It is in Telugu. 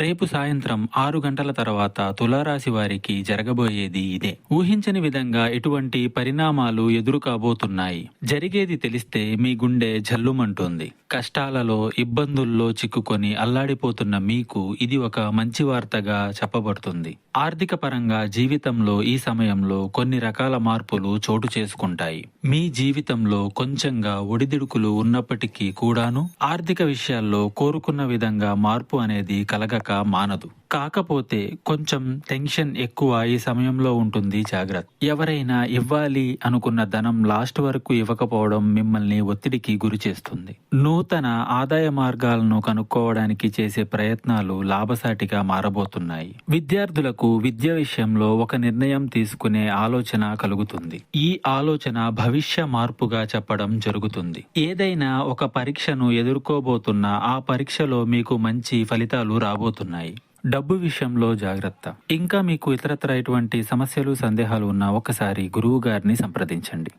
రేపు సాయంత్రం ఆరు గంటల తర్వాత తులారాశి వారికి జరగబోయేది ఇదే. ఊహించని విధంగా ఎటువంటి పరిణామాలు ఎదురు కాబోతున్నాయి జరిగేది తెలిస్తే మీ గుండె జల్లుమంటుంది. కష్టాలలో ఇబ్బందుల్లో చిక్కుకొని అల్లాడిపోతున్న మీకు ఇది ఒక మంచి వార్తగా చెప్పబడుతుంది. ఆర్థిక పరంగా జీవితంలో ఈ సమయంలో కొన్ని రకాల మార్పులు చోటు చేసుకుంటాయి. మీ జీవితంలో కొంచెంగా ఒడిదుడుకులు ఉన్నప్పటికీ కూడాను ఆర్థిక విషయాల్లో కోరుకున్న విధంగా మార్పు అనేది కలగక మానదు. కాకపోతే కొంచెం టెన్షన్ ఎక్కువ ఈ సమయంలో ఉంటుంది జాగ్రత్త. ఎవరైనా ఇవ్వాలి అనుకున్న ధనం లాస్ట్ వరకు ఇవ్వకపోవడం మిమ్మల్ని ఒత్తిడికి గురి చేస్తుంది. నూతన ఆదాయ మార్గాలను కనుక్కోవడానికి చేసే ప్రయత్నాలు లాభసాటిగా మారబోతున్నాయి. విద్యార్థులకు విద్య విషయంలో ఒక నిర్ణయం తీసుకునే ఆలోచన కలుగుతుంది. ఈ ఆలోచన భవిష్య మార్పుగా చెప్పడం జరుగుతుంది. ఏదైనా ఒక పరీక్షను ఎదుర్కోబోతున్న ఆ పరీక్షలో మీకు మంచి ఫలితాలు రాబోతున్నాయి. డబ్బు విషయంలో జాగ్రత్త. ఇంకా మీకు ఇతరత్ర ఎటువంటి సమస్యలు సందేహాలు ఉన్నా ఒకసారి గురువు గారిని సంప్రదించండి.